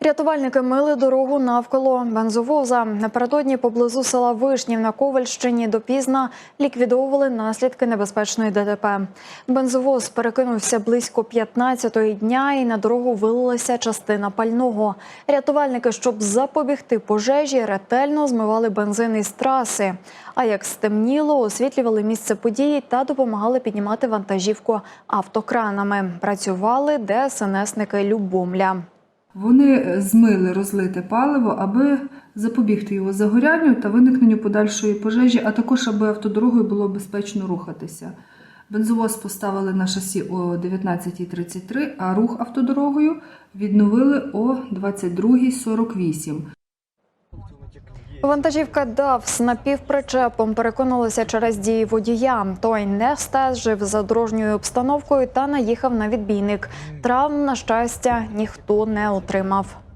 Рятувальники мили дорогу навколо бензовоза. Напередодні поблизу села Вишнів на Ковальщині допізна ліквідовували наслідки небезпечної ДТП. Бензовоз перекинувся близько 15-ї дня і на дорогу вилилася частина пального. Рятувальники, щоб запобігти пожежі, ретельно змивали бензин із траси. А як стемніло, освітлювали місце події та допомагали піднімати вантажівку автокранами. Працювали ДСНСники Любомля. Вони е, змили розлите паливо, аби запобігти його загорянню та виникненню подальшої пожежі, а також аби автодорогою було безпечно рухатися. Бензовоз поставили на шасі о 19.33, а рух автодорогою відновили о 22.48. Вантажівка ДАВ з напівпричепом переконалася через дії водія. Той не стежив за дорожньою обстановкою та наїхав на відбійник. Травм, на щастя, ніхто не отримав.